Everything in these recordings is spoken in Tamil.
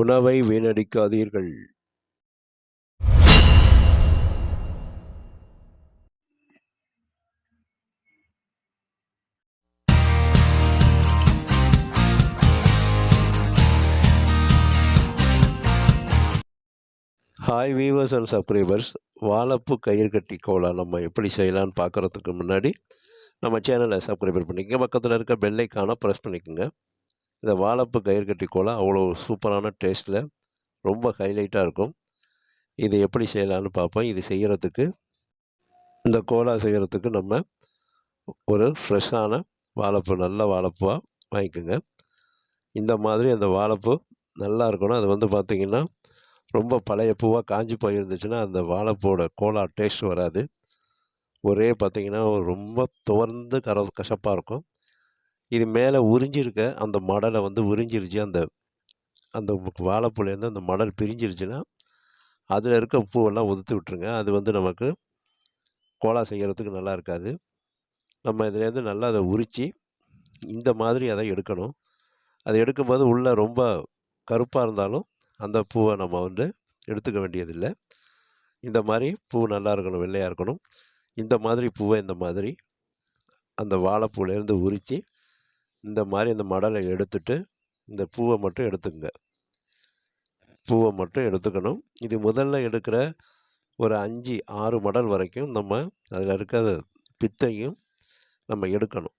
உணவை வீணடிக்காதீர்கள். ஹாய் வீவர்ஸ் அண்ட் சப்ஸ்கிரைபர்ஸ் வாழப்பு கயிறு கட்டி கோலா நம்ம எப்படி செய்யலாம்னு பார்க்குறதுக்கு முன்னாடி நம்ம சேனலை சப்ஸ்கிரைபர் பண்ணிக்கோங்க. பக்கத்தில் இருக்க பெல்லைக்கான ப்ரெஸ் பண்ணிக்கோங்க. இந்த வாழைப்பு கயிறு கட்டி கோலா அவ்வளோ சூப்பரான டேஸ்ட்டில் ரொம்ப ஹைலைட்டாக இருக்கும். இது எப்படி செய்யலாம்னு பார்ப்போம். இது செய்கிறதுக்கு இந்த கோலா செய்கிறதுக்கு நம்ம ஒரு ஃப்ரெஷ்ஷான வாழைப்பூ நல்ல வாழைப்பூவாக வாங்கிக்கோங்க. இந்த மாதிரி அந்த வாழைப்பூ நல்லா இருக்கணும். அது வந்து பார்த்திங்கன்னா ரொம்ப பழைய பூவாக காஞ்சி போயிருந்துச்சுன்னா அந்த வாழைப்பூவோட கோலா டேஸ்ட் வராது. ஒரே பார்த்திங்கன்னா ரொம்ப துவர்ந்து கர கசப்பாக இருக்கும். இது மேலே உறிஞ்சிருக்க அந்த மடலை வந்து உறிஞ்சிருச்சு. அந்த அந்த வாழைப்பூலேருந்து அந்த மடல் பிரிஞ்சிருச்சுன்னா அதில் இருக்க பூவெல்லாம் உதுத்து விட்டுருங்க. அது வந்து நமக்கு கோலா செய்கிறதுக்கு நல்லா இருக்காது. நம்ம இதுலேருந்து நல்லா அதை உரித்து இந்த மாதிரி அதை எடுக்கணும். அதை எடுக்கும்போது உள்ளே ரொம்ப கருப்பாக இருந்தாலும் அந்த பூவை நம்ம வந்து எடுத்துக்க வேண்டியதில்லை. இந்த மாதிரி பூ நல்லா இருக்கணும் வெள்ளையாக இருக்கணும். இந்த மாதிரி பூவை இந்த மாதிரி அந்த வாழைப்பூலேருந்து உரித்து இந்த மாதிரி இந்த மடலை எடுத்துட்டு இந்த பூவை மட்டும் எடுத்துக்கங்க. பூவை மட்டும் எடுத்துக்கணும். இது முதல்ல எடுக்கிற ஒரு அஞ்சு ஆறு மடல் வரைக்கும் நம்ம அதில் இருக்கிற பித்தையும் நம்ம எடுக்கணும்.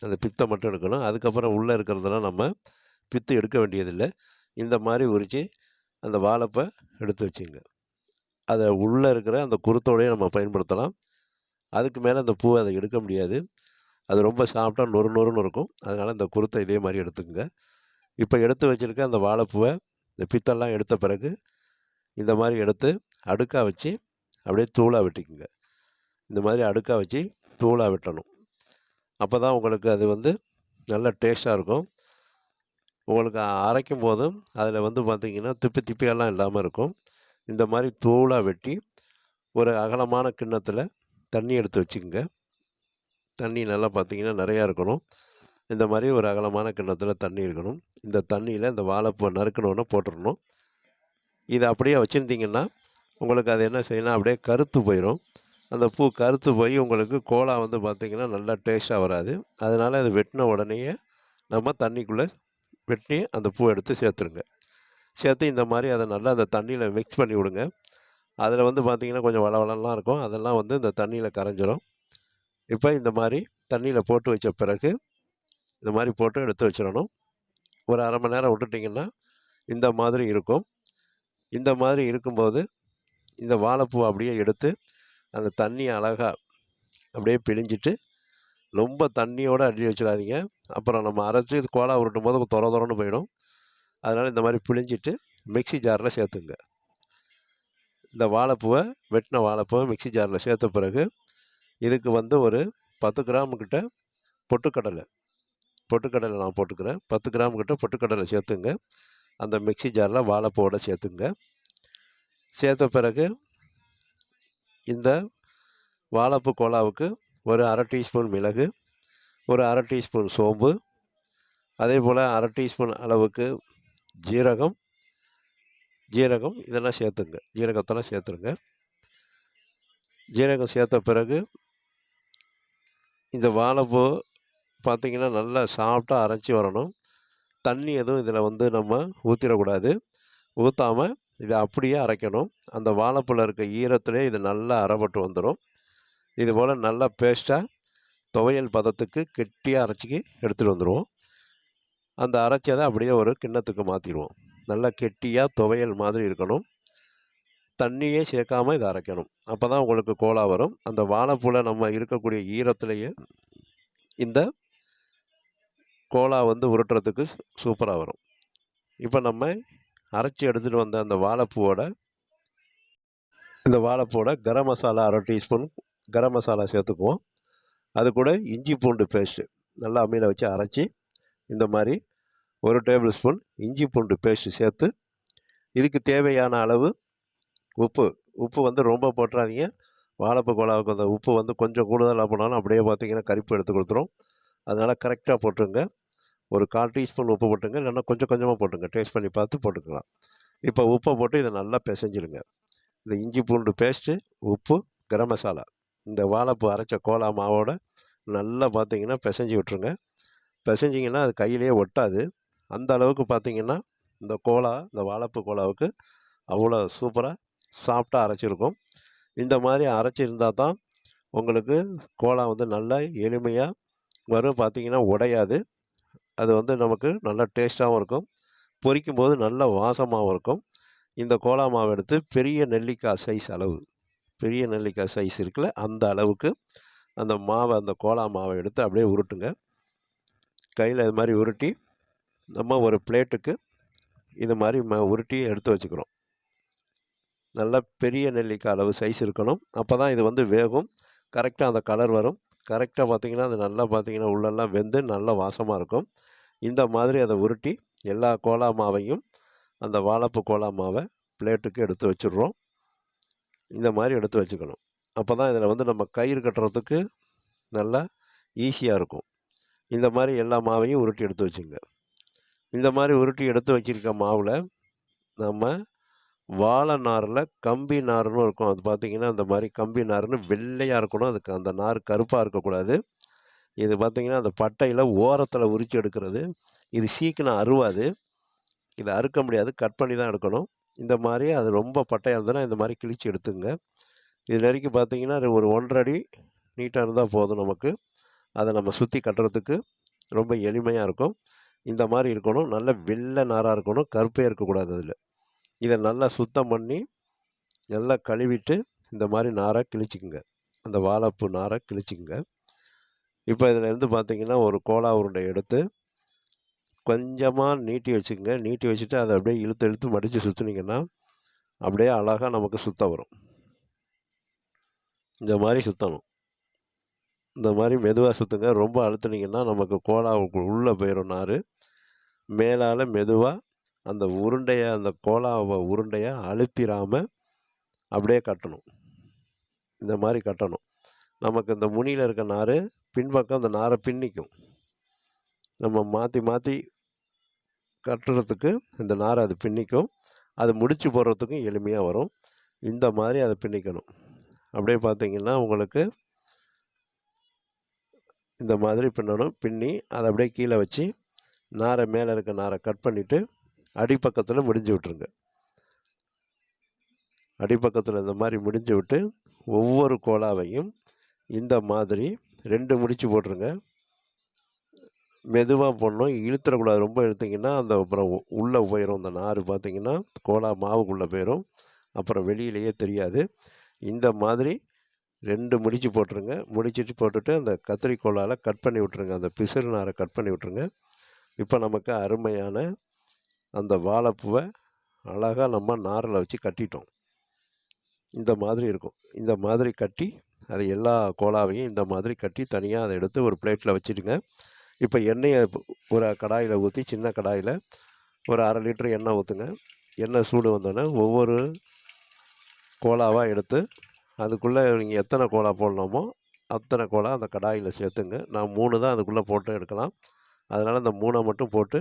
அந்த பித்தை மட்டும் எடுக்கணும். அதுக்கப்புறம் உள்ளே இருக்கிறதெல்லாம் நம்ம பித்து எடுக்க வேண்டியதில்லை. இந்த மாதிரி உரித்து அந்த வாழைப்பை எடுத்து வச்சுங்க. அதை உள்ளே இருக்கிற அந்த குருத்தோடையே நம்ம பயன்படுத்தலாம். அதுக்கு மேலே அந்த பூவை அதை எடுக்க முடியாது. அது ரொம்ப சாப்பிட்டா நொறு நொறுன்னு இருக்கும். அதனால் இந்த குருத்தை இதே மாதிரி எடுத்துக்கோங்க. இப்போ எடுத்து வச்சுருக்க அந்த வாழைப்பூவை இந்த பித்தெல்லாம் எடுத்த பிறகு இந்த மாதிரி எடுத்து அடுக்காக வச்சு அப்படியே தூளாக வெட்டிக்குங்க. இந்த மாதிரி அடுக்காக வச்சு தூளாக வெட்டணும். அப்போ தான் உங்களுக்கு அது வந்து நல்ல டேஸ்ட்டாக இருக்கும். உங்களுக்கு அரைக்கும் போதும் அதில் வந்து பார்த்திங்கன்னா திப்பி திப்பியெல்லாம் இல்லாமல் இருக்கும். இந்த மாதிரி தூளாக வெட்டி ஒரு அகலமான கிண்ணத்தில் தண்ணி எடுத்து வச்சுக்கோங்க. தண்ணி நல்லா பார்த்திங்கன்னா நிறையா இருக்கணும். இந்த மாதிரி ஒரு அகலமான கிண்ணத்தில் தண்ணி இருக்கணும். இந்த தண்ணியில் இந்த வாழைப்பூ நறுக்கணுன்னு போட்டுடணும் இதை அப்படியே வச்சுருந்தீங்கன்னா உங்களுக்கு அது என்ன செய்யணும் அப்படியே கருத்து போயிடும் அந்த பூ கருத்து போய் உங்களுக்கு கோலா வந்து பார்த்திங்கன்னா நல்லா டேஸ்ட்டாக வராது. அதனால் அது வெட்டின உடனேயே நம்ம தண்ணிக்குள்ளே வெட்டி அந்த பூ எடுத்து சேர்த்துருங்க. சேர்த்து இந்த மாதிரி அதை நல்லா அந்த தண்ணியில் மிக்ஸ் பண்ணி விடுங்க. அதில் வந்து பார்த்திங்கன்னா கொஞ்சம் வளவளம்லாம் இருக்கும். அதெல்லாம் வந்து இந்த தண்ணியில் கரைஞ்சிரும். இப்போ இந்த மாதிரி தண்ணியில் போட்டு வச்ச பிறகு இந்த மாதிரி போட்டு எடுத்து வச்சிடணும். ஒரு அரை மணி நேரம் விட்டுட்டிங்கன்னா இந்த மாதிரி இருக்கும். இந்த மாதிரி இருக்கும்போது இந்த வாழைப்பூ அப்படியே எடுத்து அந்த தண்ணியை அழகாக அப்படியே பிழிஞ்சிட்டு ரொம்ப தண்ணியோடு அள்ளி வச்சிடாதீங்க. அப்புறம் நம்ம அரைச்சி இது கோலா உருட்டும் போது தொர துறன்னு போயிடும். அதனால் இந்த மாதிரி பிழிஞ்சிட்டு மிக்ஸி ஜாரில் சேர்த்துங்க. இந்த வாழைப்பூவை வெட்டின வாழைப்பூவை மிக்ஸி ஜாரில் சேர்த்த பிறகு இதுக்கு வந்து ஒரு பத்து கிராம் கிட்ட பொட்டுக்கடலை. பொட்டுக்கடலை நான் போட்டுக்கிறேன். பத்து கிராம் கிட்ட பொட்டுக்கடலை சேர்த்துங்க. அந்த மிக்ஸி ஜாரில் வாழைப்பூவோட சேர்த்துங்க. சேர்த்த பிறகு இந்த வாழைப்பூ கோலாவுக்கு ஒரு அரை டீஸ்பூன் மிளகு ஒரு அரை டீஸ்பூன் சோம்பு அதே போல் அரை டீஸ்பூன் அளவுக்கு ஜீரகம் ஜீரகம் இதெல்லாம் சேர்த்துங்க. ஜீரகத்தெல்லாம் சேர்த்துருங்க. ஜீரகம் சேர்த்த பிறகு இந்த வாழைப்பூ பார்த்திங்கன்னா நல்லா சாஃப்டாக அரைச்சி வரணும். தண்ணி எதுவும் இதில் வந்து நம்ம ஊற்றிடக்கூடாது ஊற்றாமல் இதை அப்படியே அரைக்கணும். அந்த வாழைப்பூவில் இருக்க ஈரத்துலேயே இது நல்லா அரைப்பட்டு வந்துடும் இது போல் நல்லா பேஸ்ட்டாக துவையல் பதத்துக்கு கெட்டியாக அரைச்சிக்கி எடுத்துகிட்டு வந்துடுவோம் அந்த அரைச்சதை அப்படியே ஒரு கிண்ணத்துக்கு மாற்றிடுவோம் நல்லா கெட்டியாக துவையல் மாதிரி இருக்கணும். தண்ணியே சேர்க்காமல் இதை அரைக்கணும். அப்போ தான் உங்களுக்கு கோலா வரும். அந்த வாழைப்பூவில் நம்ம இருக்கக்கூடிய ஈரத்துலேயே இந்த கோலா வந்து உருட்டுறதுக்கு சூப்பராக வரும். இப்போ நம்ம அரைச்சி எடுத்துகிட்டு வந்த அந்த வாழைப்பூவோட இந்த வாழைப்பூவோட கரம் மசாலா அரை டீஸ்பூன் கரம் மசாலா சேர்த்துக்குவோம். அது கூட இஞ்சி பூண்டு பேஸ்ட்டு நல்லா அம்மியில் வச்சு அரைச்சி இந்த மாதிரி ஒரு டேபிள் ஸ்பூன் இஞ்சி பூண்டு பேஸ்ட்டு சேர்த்து இதுக்கு தேவையான அளவு உப்பு உப்பு வந்து ரொம்ப போட்டுறாதீங்க. வாழைப்பூ கோலாவுக்கு அந்த உப்பு வந்து கொஞ்சம் கூடுதலாக போனாலும் அப்படியே பார்த்தீங்கன்னா கரிப்பு எடுத்து கொடுத்துரும். அதனால் கரெக்டாக போட்டுருங்க. ஒரு கால் டீஸ்பூன் உப்பு போட்டுங்க இல்லைன்னா கொஞ்சம் கொஞ்சமாக போட்டுங்க டேஸ்ட் பண்ணி பார்த்து போட்டுக்கலாம். இப்போ உப்பை போட்டு இதை நல்லா பிசைஞ்சிடுங்க. இந்த இஞ்சி பூண்டு பேஸ்ட்டு உப்பு கரம் மசாலா. இந்த வாழைப்பூ அரைச்ச கோலா மாவோட நல்லா பார்த்தீங்கன்னா பிசைஞ்சு விட்ருங்க பிசைஞ்சிங்கன்னா அது கையிலேயே ஒட்டாது. அந்த அளவுக்கு பார்த்தீங்கன்னா இந்த கோலா இந்த வாழைப்பூ கோலாவுக்கு அவ்வளோ சூப்பராக சாஃப்டாக அரைச்சிருக்கும். இந்த மாதிரி அரைச்சிருந்தா தான் உங்களுக்கு கோலா வந்து நல்லா எளிமையாக வரும். பார்த்தீங்கன்னா உடையாது. அது வந்து நமக்கு நல்லா டேஸ்ட்டாகவும் இருக்கும். பொரிக்கும் போது நல்ல வாசமாகவும் இருக்கும். இந்த கோலா மாவு எடுத்து பெரிய நெல்லிக்காய் சைஸ் அளவு பெரிய நெல்லிக்காய் சைஸ் இருக்குல்ல அந்த அளவுக்கு அந்த மாவை அந்த கோலா மாவை எடுத்து அப்படியே உருட்டுங்க. கையில் இது மாதிரி உருட்டி நம்ம ஒரு பிளேட்டுக்கு இது மாதிரி ம உருட்டி எடுத்து வச்சுக்கிறோம். நல்லா பெரிய நெல்லிக்காய் அளவு சைஸ் இருக்கணும். அப்போ தான் இது வந்து வேகும். கரெக்டாக அந்த கலர் வரும். கரெக்டாக பார்த்தீங்கன்னா அது நல்லா பார்த்தீங்கன்னா உள்ளெல்லாம் வெந்து நல்லா வாசமாக இருக்கும். இந்த மாதிரி அதை உருட்டி எல்லா கோலா மாவையும் அந்த வாழைப்பு கோலா மாவை பிளேட்டுக்கு எடுத்து வச்சிடுறோம். இந்த மாதிரி எடுத்து வச்சுக்கணும். அப்போ தான் இதில் வந்து நம்ம கயிறு கட்டுறதுக்கு நல்லா ஈஸியாக இருக்கும். இந்த மாதிரி எல்லா மாவையும் உருட்டி எடுத்து வச்சுங்க. இந்த மாதிரி உருட்டி எடுத்து வச்சிருக்க மாவில் நம்ம வாழை நாரில் கம்பி நார்னு இருக்கும். அது பார்த்திங்கன்னா அந்த மாதிரி கம்பி நார்னு வெள்ளையாக இருக்கணும். அதுக்கு அந்த நார் கருப்பாக இருக்கக்கூடாது. இது பார்த்திங்கன்னா அந்த பட்டையில் ஓரத்தில் உரித்து எடுக்கிறது. இது சீக்கிரம் அருவாது. இதை அறுக்க முடியாது. கட் பண்ணி தான் எடுக்கணும். இந்த மாதிரி அது ரொம்ப பட்டையாக இருந்ததுன்னா இந்த மாதிரி கிழிச்சு எடுத்துங்க. இது வரைக்கும் பார்த்தீங்கன்னா ஒரு ஒன்றரை அடி நீட்டாக இருந்தால் போதும் நமக்கு. அதை நம்ம சுற்றி கட்டுறதுக்கு ரொம்ப எளிமையாக இருக்கும். இந்த மாதிரி இருக்கணும். நல்ல வெள்ளை நாராக இருக்கணும். கருப்பே இருக்கக்கூடாது அதில். இதை நல்லா சுத்தம் பண்ணி நல்லா கழுவிட்டு இந்த மாதிரி நாராக கிழிச்சிக்குங்க. அந்த வாழைப்பூ நாராக கிழிச்சிக்குங்க. இப்போ இதில் இருந்து பார்த்தீங்கன்னா ஒரு கோலா உருண்டை எடுத்து கொஞ்சமாக நீட்டி வச்சுக்கோங்க. நீட்டி வச்சுட்டு அதை அப்படியே இழுத்து இழுத்து மடித்து சுற்றுனீங்கன்னா அப்படியே அழகாக நமக்கு சுத்தம் வரும். இந்த மாதிரி சுற்றணும் இந்த மாதிரி மெதுவாக சுற்றுங்க ரொம்ப அழுத்துனீங்கன்னா நமக்கு கோலா உள்ளே போயிடும் நார். மேலால் மெதுவாக அந்த உருண்டையை அந்த கோலாவை உருண்டையை அழுத்திராமல் அப்படியே கட்டணும். இந்த மாதிரி கட்டணும். நமக்கு இந்த முனியில் இருக்க நார் பின்பக்கம் அந்த நாரை பின்னிக்கும். நம்ம மாற்றி மாற்றி கட்டுறதுக்கு இந்த நாரை அது பின்னிக்கும். அது முடிச்சு போடுறதுக்கும் எளிமையாக வரும். இந்த மாதிரி அதை பின்னிக்கணும். அப்படியே பார்த்தீங்கன்னா உங்களுக்கு இந்த மாதிரி பின்னணும். பின்னி அதை அப்படியே கீழே வச்சு நாரை மேலே இருக்க நாரை கட் பண்ணிவிட்டு அடிப்பக்கத்தில் முடிஞ்சு விட்ருங்க அடிப்பக்கத்தில் இந்த மாதிரி முடிஞ்சு விட்டு ஒவ்வொரு கோலாவையும் இந்த மாதிரி ரெண்டு முடிச்சு போட்டுருங்க. மெதுவாக போடணும். இழுத்துடக்கூடாது ரொம்ப இழுத்திங்கன்னா அந்த அப்புறம் உள்ளே போயிடும் அந்த நார் பார்த்தீங்கன்னா கோலா மாவுக்குள்ளே போயிடும் அப்புறம் வெளியிலேயே தெரியாது. இந்த மாதிரி ரெண்டு முடிச்சு போட்டுருங்க. முடிச்சிட்டு போட்டுட்டு அந்த கத்திரிக்கோளால் கட் பண்ணி விட்ருங்க அந்த பிசிறு நாரை கட் பண்ணி விட்ருங்க இப்போ நமக்கு அருமையான அந்த வாழைப்பூவை அழகாக நம்ம நாரில் வச்சு கட்டிட்டோம். இந்த மாதிரி இருக்கும். இந்த மாதிரி கட்டி அதை எல்லா கோலாவையும் இந்த மாதிரி கட்டி தனியாக அதை எடுத்து ஒரு பிளேட்டில் வச்சுடுங்க இப்போ எண்ணெயை ஒரு கடாயில் ஊற்றி சின்ன கடாயில் ஒரு அரை லிட்டர் எண்ணெய் ஊற்றுங்க எண்ணெய் சூடு வந்தோடனே ஒவ்வொரு கோலாவாக எடுத்து அதுக்குள்ளே நீங்கள் எத்தனை கோலா போடலாமோ அத்தனை கோலா அந்த கடாயில் சேர்த்துங்க. நான் மூணு தான் அதுக்குள்ளே போட்டு எடுக்கலாம். அதனால் அந்த மூணை மட்டும் போட்டு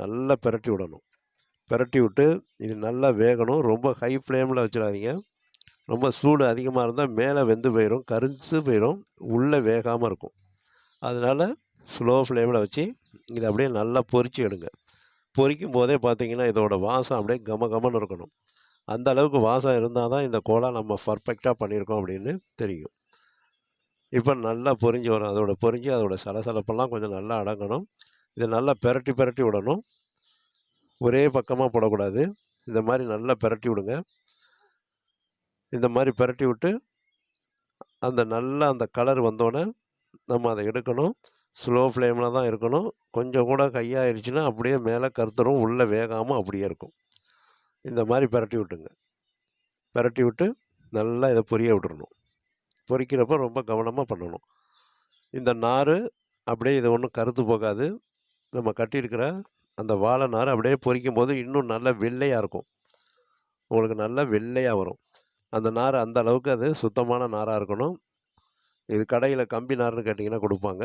நல்லா பிரட்டி விடணும். பிரட்டி விட்டு இது நல்லா வேகணும். ரொம்ப ஹை ஃப்ளேமில் வச்சிடாதீங்க. ரொம்ப சூடு அதிகமாக இருந்தால் மேலே வெந்து போயிடும் கரிஞ்சு போயிடும் உள்ளே வேகாமல் இருக்கும். அதனால் ஸ்லோ ஃப்ளேமில் வச்சு இதை அப்படியே நல்லா பொறிச்சு எடுங்க. பொரிக்கும் போதே பார்த்தீங்கன்னா இதோட வாசம் அப்படியே கம கமன்னு இருக்கணும். அந்த அளவுக்கு வாசம் இருந்தால் தான் இந்த கோலா நம்ம பர்ஃபெக்டாக பண்ணியிருக்கோம் அப்படின்னு தெரியும். இப்போ நல்லா பொரிஞ்சு வரும். அதோட பொரிஞ்சு அதோட சலசலப்பெல்லாம் கொஞ்சம் நல்லா அடங்கணும். இதை நல்லா பெரட்டி பெரட்டி விடணும். ஒரே பக்கமாக போடக்கூடாது. இந்த மாதிரி நல்லா பெரட்டி விடுங்க. இந்த மாதிரி பெரட்டி விட்டு அந்த நல்லா அந்த கலர் வந்தோடனே நம்ம அதை எடுக்கணும். ஸ்லோ ஃப்ளேமில் தான் இருக்கணும். கொஞ்சம் கூட கையாயிருச்சுன்னா அப்படியே மேலே கருத்துரும் உள்ளே வேகாமல் அப்படியே இருக்கும். இந்த மாதிரி பெரட்டி விட்டுங்க. பெரட்டி விட்டு நல்லா இதை பொரிய விட்டுறணும். பொரிக்கிறப்ப ரொம்ப கவனமாக பண்ணணும். இந்த நார் அப்படியே இதை ஒன்றும் கருத்து போகாது. நம்ம கட்டியிருக்கிற அந்த வாழை நார் அப்படியே பொரிக்கும் போது இன்னும் நல்லா வெள்ளையாக இருக்கும். உங்களுக்கு நல்லா வெள்ளையாக வரும். அந்த நார் அந்த அளவுக்கு அது சுத்தமான நாராக இருக்கணும். இது கடையில் கம்பி நார்னு கேட்டிங்கன்னா கொடுப்பாங்க.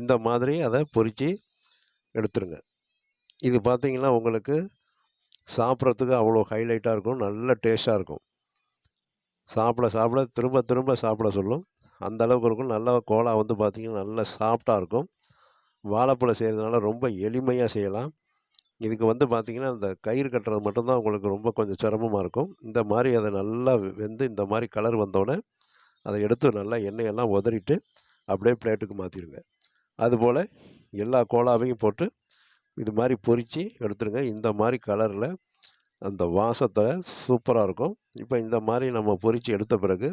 இந்த மாதிரி அதை பொறித்து எடுத்துருங்க. இது பார்த்திங்கன்னா உங்களுக்கு சாப்பிட்றதுக்கு அவ்வளோ ஹைலைட்டாக இருக்கும். நல்ல டேஸ்ட்டாக இருக்கும். சாப்பிட சாப்பிட திரும்ப திரும்ப சாப்பிட சொல்லும். அந்த அளவுக்கு இருக்கும். நல்லா கோலா வந்து பார்த்திங்கன்னா நல்லா சாஃப்டாக இருக்கும். வாழைப்பழம் செய்கிறதுனால ரொம்ப எளிமையாக செய்யலாம். இதுக்கு வந்து பார்த்திங்கன்னா இந்த கயிறு கட்டுறது மட்டும்தான் உங்களுக்கு ரொம்ப கொஞ்சம் சிரமமாக இருக்கும். இந்த மாதிரி அதை நல்லா வெந்து இந்த மாதிரி கலர் வந்தோடனே அதை எடுத்து நல்லா எண்ணெயெல்லாம் உதறிட்டு அப்படியே பிளேட்டுக்கு மாற்றிடுங்க அதுபோல் எல்லா கோலாவையும் போட்டு இது மாதிரி பொரித்து எடுத்துருங்க. இந்த மாதிரி கலரில் அந்த வாசத்தில் சூப்பராக இருக்கும். இப்போ இந்த மாதிரி நம்ம பொறித்து எடுத்த பிறகு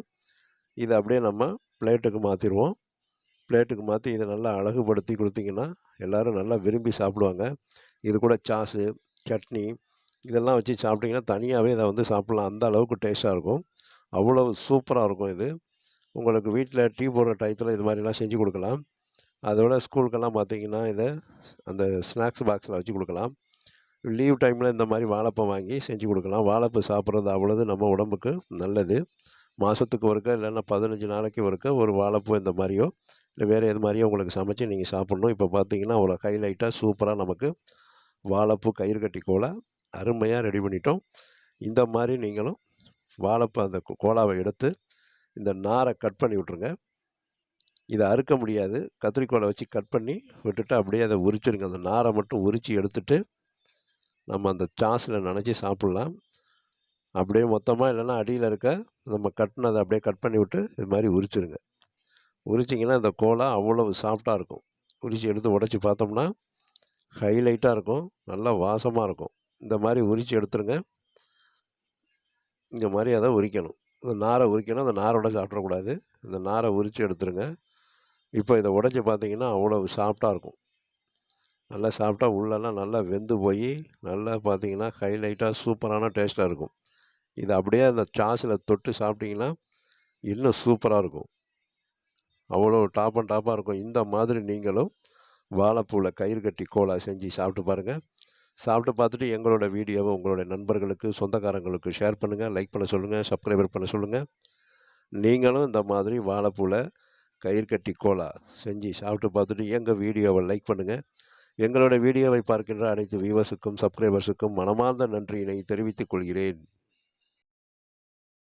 இதை அப்படியே நம்ம பிளேட்டுக்கு மாற்றிடுவோம் பிளேட்டுக்கு மாற்றி இதை நல்லா அழகுபடுத்தி கொடுத்தீங்கன்னா எல்லோரும் நல்லா விரும்பி சாப்பிடுவாங்க. இது கூட சாஸு சட்னி இதெல்லாம் வச்சு சாப்பிட்டிங்கன்னா தனியாகவே இதை வந்து சாப்பிட்லாம். அந்த அளவுக்கு டேஸ்ட்டாக இருக்கும். அவ்வளோ சூப்பராக இருக்கும் இது. உங்களுக்கு வீட்டில் டீ போடுற டயத்தில் இது மாதிரிலாம் செஞ்சு கொடுக்கலாம். அதோட ஸ்கூலுக்கெல்லாம் பார்த்தீங்கன்னா இதை அந்த ஸ்நாக்ஸ் பாக்ஸில் வச்சு கொடுக்கலாம். லீவ் டைமில் இந்த மாதிரி வாழைப்பம் வாங்கி செஞ்சு கொடுக்கலாம். வாழைப்பூ சாப்பிட்றது அவ்வளோது நம்ம உடம்புக்கு நல்லது. மாதத்துக்கு ஒருக்க இல்லைன்னா பதினஞ்சு நாளைக்கு ஒருக்க ஒரு வாழைப்பூ இந்த மாதிரியோ இல்லை வேறு எது மாதிரியே உங்களுக்கு சமைச்சு நீங்கள் சாப்பிட்ணும். இப்போ பார்த்தீங்கன்னா அவ்வளோ ஹைலைட்டாக சூப்பராக நமக்கு வாழைப்பூ கயிறு கட்டி கோலா அருமையாக ரெடி பண்ணிட்டோம். இந்த மாதிரி நீங்களும் வாழைப்பூ அந்த கோலாவை எடுத்து இந்த நாரை கட் பண்ணி விட்ருங்க இதை அறுக்க முடியாது. கத்திரிக்கோலை வச்சு கட் பண்ணி விட்டுட்டு அப்படியே அதை உரிச்சிருங்க. அந்த நாரை மட்டும் உரித்து எடுத்துட்டு நம்ம அந்த சாஸில் நினச்சி சாப்பிட்லாம். அப்படியே மொத்தமாக இல்லைன்னா அடியில் இருக்க நம்ம கட்டினதை அப்படியே கட் பண்ணி விட்டு இது மாதிரி உரிச்சிருங்க. உரிச்சிங்கன்னா இந்த கோலா அவ்வளவு சாஃப்டாக இருக்கும். உரித்து எடுத்து உடச்சி பார்த்தோம்னா ஹைலைட்டாக இருக்கும். நல்லா வாசமாக இருக்கும். இந்த மாதிரி உரித்து எடுத்துருங்க. இந்த மாதிரி அதை உரிக்கணும். இந்த நாரை உரிக்கணும். அந்த நாரோட சாப்பிடக்கூடாது. இந்த நாரை உரித்து எடுத்துருங்க. இப்போ இதை உடச்சி பார்த்தீங்கன்னா அவ்வளோ சாஃப்டாக இருக்கும். நல்லா சாப்பிட்டா உள்ளெல்லாம் நல்லா வெந்து போய் நல்லா பார்த்தீங்கன்னா ஹைலைட்டாக சூப்பரான டேஸ்ட்டாக இருக்கும். இது அப்படியே அந்த சாஸில் தொட்டு சாப்பிட்டிங்கன்னா இன்னும் சூப்பராக இருக்கும். அவ்வளோ டாப் அண்ட் டாப்பாக இருக்கும். இந்த மாதிரி நீங்களும் வாழைப்பூவில் கயிறு கட்டி கோலா செஞ்சு சாப்பிட்டு பாருங்கள் சாப்பிட்டு பார்த்துட்டு எங்களோட வீடியோவை உங்களுடைய நண்பர்களுக்கு சொந்தக்காரங்களுக்கு ஷேர் பண்ணுங்கள் லைக் பண்ண சொல்லுங்கள் சப்ஸ்கிரைபர் பண்ண சொல்லுங்கள் நீங்களும் இந்த மாதிரி வாழைப்பூவில் கயிறு கட்டி கோலா செஞ்சு சாப்பிட்டு பார்த்துட்டு எங்கள் வீடியோவை லைக் பண்ணுங்கள் எங்களோட வீடியோவை பார்க்கின்ற அனைத்து வியூவர்ஸுக்கும் சப்ஸ்கிரைபர்ஸுக்கும் மனமார்ந்த நன்றியினை தெரிவித்துக் கொள்கிறேன்.